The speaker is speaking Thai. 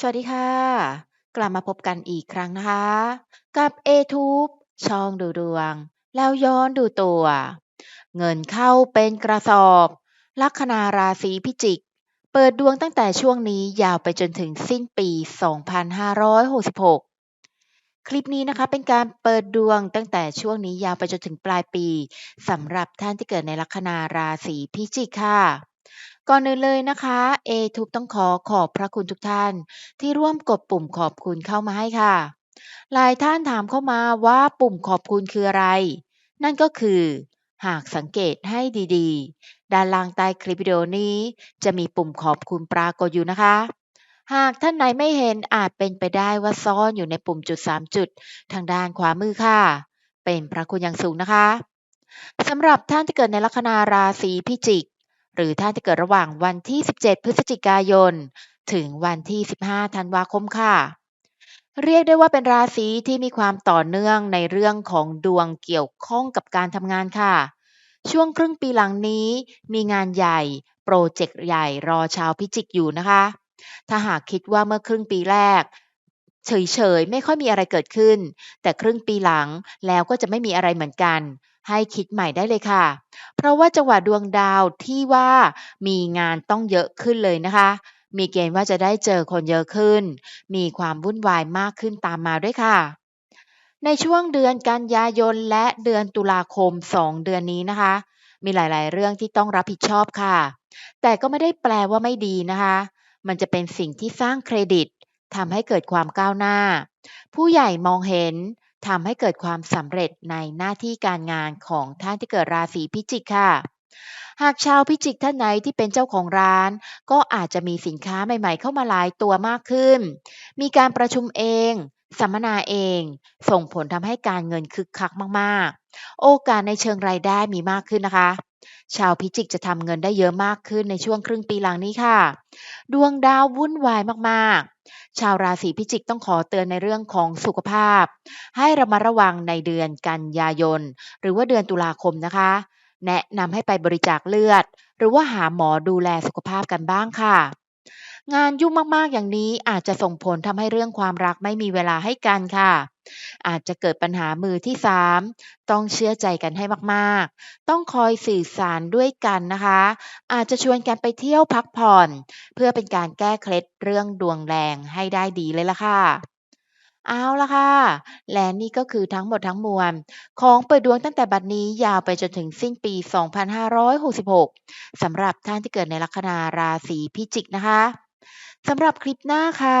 สวัสดีค่ะ กลับมาพบกันอีกครั้งนะคะ กับ A-Tube ช่องดูดวง แล้วย้อนดูตัว เงินเข้าเป็นกระสอบ ลัคนาราศีพิจิก เปิดดวงตั้งแต่ช่วงนี้ยาวไปจนถึงสิ้นปี 2566 คลิปนี้นะคะเป็นการเปิดดวงตั้งแต่ช่วงนี้ยาวไปจนถึงปลายปีสำหรับท่านที่เกิดในลัคนาราศีพิจิกค่ะ ก่อนอื่นเลยนะคะ A-Tube ต้องขอขอบพระคุณทุกท่าน ที่ร่วมกดปุ่มขอบคุณเข้ามาให้ค่ะ หลายท่านถามเข้ามาว่าปุ่มขอบคุณคืออะไร นั่นก็คือ หากสังเกตให้ดีๆ ด้านล่างใต้คลิปวิดีโอนี้ จะมีปุ่มขอบคุณปรากฏอยู่นะคะ หากท่านไหนไม่เห็นอาจเป็นไปได้ว่าซ่อนอยู่ในปุ่มจุด 3 จุด ทางด้านขวามือค่ะ เป็นพระคุณอย่างสูงนะคะสำหรับท่านที่เกิดในลัคนาราศีพิจิก หรือท่านที่เกิดระหว่างวันที่ 17 พฤศจิกายน ถึงวันที่ 15 ธันวาคมค่ะ เรียกได้ว่าเป็นราศีที่มีความต่อเนื่องในเรื่องของดวงเกี่ยวข้องกับการทำงานค่ะ ช่วงครึ่งปีหลังนี้มีงานใหญ่ โปรเจกต์ใหญ่รอชาวพิจิกอยู่นะคะ ถ้าหากคิดว่าเมื่อครึ่งปีแรกเฉยๆ ไม่ค่อยมีอะไรเกิดขึ้น แต่ครึ่งปีหลังแล้วก็จะไม่มีอะไรเหมือนกัน ให้คิดใหม่ได้เลยค่ะ เพราะว่าจังหวะดวงดาวที่ว่ามีงานต้องเยอะขึ้นเลยนะคะ มีเกณฑ์ว่าจะได้เจอคนเยอะขึ้น มีความวุ่นวายมากขึ้นตามมาด้วยค่ะ ในช่วงเดือนกันยายนและเดือนตุลาคม 2 เดือนนี้นะคะ มีหลายๆ เรื่องที่ต้องรับผิดชอบค่ะ แต่ก็ไม่ได้แปลว่าไม่ดีนะคะ มันจะเป็นสิ่งที่สร้างเครดิตทำให้เกิดความก้าวหน้า ผู้ใหญ่มองเห็น ทำให้เกิดความสำเร็จในหน้าที่การงานของท่านที่เกิดราศีพิจิกค่ะ หากชาวพิจิกท่านไหนที่เป็นเจ้าของร้าน ก็อาจจะมีสินค้าใหม่ ๆ เข้ามาหลายตัวมากขึ้น มีการประชุมเองสัมมนาเอง ส่งผลทำให้การเงินคึกคักมาก ๆ โอกาสในเชิงรายได้มีมากขึ้นนะคะ ชาวพิจิกจะทำเงินได้เยอะมากขึ้นในช่วงครึ่งปีหลังนี้ค่ะ ดวงดาววุ่นวายมากๆ ชาวราศีพิจิกต้องขอเตือนในเรื่องของสุขภาพ ให้ระมัดระวังในเดือนกันยายน หรือว่าเดือนตุลาคมนะคะ แนะนำให้ไปบริจาคเลือด หรือว่าหาหมอดูแลสุขภาพกันบ้างค่ะ งานยุ่งมากๆอย่างนี้อาจจะส่งผลทำให้เรื่องความรักไม่มีเวลาให้กันค่ะ อาจจะเกิดปัญหามือที่ 3 ต้องเชื่อใจกันให้มากๆ ต้องคอยสื่อสารด้วยกันนะคะ อาจจะชวนกันไปเที่ยวพักผ่อน เพื่อเป็นการแก้เคล็ดเรื่องดวงแรงให้ได้ดีเลยล่ะค่ะเอาละค่ะ และนี่ก็คือทั้งหมดทั้งมวล ของเปิดดวงตั้งแต่บัดนี้ยาวไปจนถึงสิ้นปี 2566 สำหรับท่านที่เกิดในลัคนาราศีพิจิกนะคะ สำหรับคลิปหน้าค่ะ